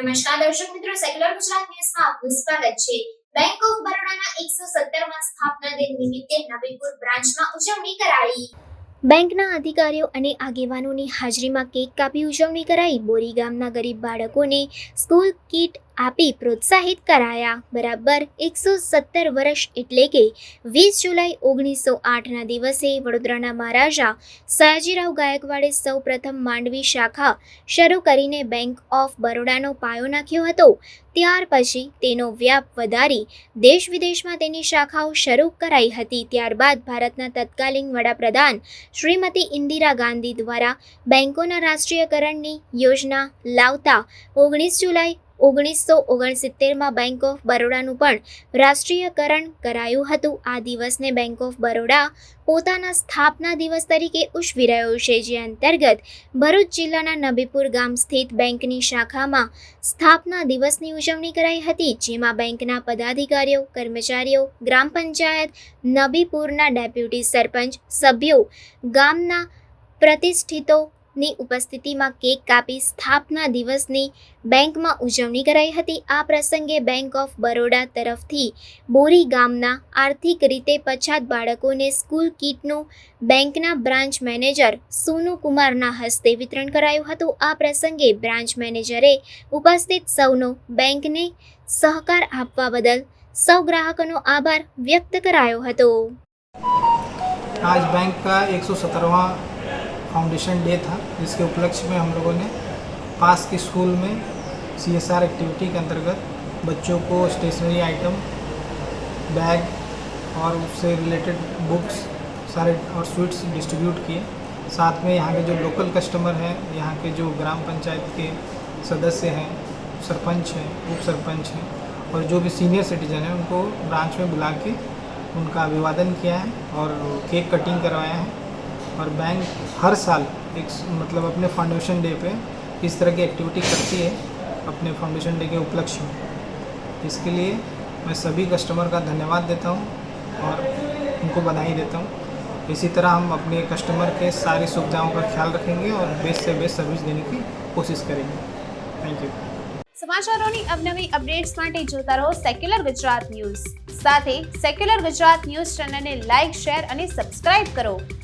નમસ્કાર, દર્શક મિત્રો સેક્યુલર ગુજરાત ન્યૂઝમાં આપનું સ્વાગત છે. બેંક ઓફ બરોડાના એકસો સત્તરમાં સ્થાપના દિન નિમિત્તે નવીપુર બ્રાન્ચમાં ઉજવણી કરાઈ. બેંકના અધિકારીઓ અને આગેવાનોની હાજરીમાં કેક કાપી ઉજવણી કરાઈ. બોરી ગામના ગરીબ બાળકોને સ્કૂલ કીટ આપી પ્રોત્સાહિત કરાયા. બરાબર એકસો સત્તર વર્ષ એટલે કે વીસ જુલાઈ ઓગણીસો આઠના દિવસે વડોદરાના મહારાજા સયાજીરાવ ગાયકવાડે સૌ પ્રથમ માંડવી શાખા શરૂ કરીને બેંક ઓફ બરોડાનો પાયો નાખ્યો હતો. ત્યાર પછી તેનો વ્યાપ વધારી દેશ વિદેશમાં તેની શાખાઓ શરૂ કરાઈ હતી. ત્યારબાદ ભારતના તત્કાલીન વડાપ્રધાન શ્રીમતી ઇન્દિરા ગાંધી દ્વારા બેંકોના રાષ્ટ્રીયકરણની યોજના લાવતા ઓગણીસ જુલાઈ ઓગણીસો ઓગણસિત્તેરમાં બેંક ઓફ બરોડાનું પણ રાષ્ટ્રીયકરણ કરાયું હતું. આ દિવસને બેંક ઓફ બરોડા પોતાના સ્થાપના દિવસ તરીકે ઉજવી રહ્યો છે, જે અંતર્ગત ભરૂચ જિલ્લાના નબીપુર ગામ સ્થિત બેંકની શાખામાં સ્થાપના દિવસની ઉજવણી કરાઈ હતી, જેમાં બેંકના પદાધિકારીઓ, કર્મચારીઓ, ગ્રામ પંચાયત, નબીપુરના ડેપ્યુટી સરપંચ, સભ્યો, ગામના ની ઉપસ્થિતિમાં કેક કાપી સ્થાપના દિવસની બેંકમાં ઉજવણી કરાઈ હતી. આ પ્રસંગે બેંક ઓફ બરોડા તરફથી બોરી ગામના આર્થિક રીતે પછાત બાળકોને સ્કૂલ કીટનું બેંકના બ્રાન્ચ મેનેજર સોનુકુમારના હસ્તે વિતરણ કરાયું હતું. આ પ્રસંગે બ્રાન્ચ મેનેજરે ઉપસ્થિત સૌનો બેંકને સહકાર આપવા બદલ સૌ ગ્રાહકોનો આભાર વ્યક્ત કરાયો હતો. આજ બેંક કા फाउंडेशन डे था, जिसके उपलक्ष्य में हम लोगों ने पास के स्कूल में सीएसआर एक्टिविटी के अंतर्गत बच्चों को स्टेशनरी आइटम बैग और उससे रिलेटेड बुक्स सारे और स्वीट्स डिस्ट्रीब्यूट किए। साथ में यहाँ के जो लोकल कस्टमर हैं, यहाँ के जो ग्राम पंचायत के सदस्य हैं, सरपंच हैं, उप सरपंच हैं, और जो भी सीनियर सिटीजन हैं, उनको ब्रांच में बुला के उनका अभिवादन किया है और केक कटिंग करवाया है। और बैंक हर साल एक मतलब अपने फाउंडेशन डे पे इस तरह की एक्टिविटी करती है अपने फाउंडेशन डे के उपलक्ष्य में इसके लिए मैं सभी कस्टमर का धन्यवाद देता हूँ और उनको बधाई देता हूँ इसी तरह हम अपने कस्टमर के सारी सुविधाओं का ख्याल रखेंगे और बेस्ट से बेस्ट सर्विस देने की कोशिश करेंगे थैंक यू સમાચારોની અવનવી અપડેટ્સ માટે જોતા રહો સેક્યુલર ગુજરાત ન્યૂઝ સાથે સેક્યુલર ગુજરાત ન્યૂઝ ચેનલને લાઇક શેર અને સબસ્ક્રાઇબ કરો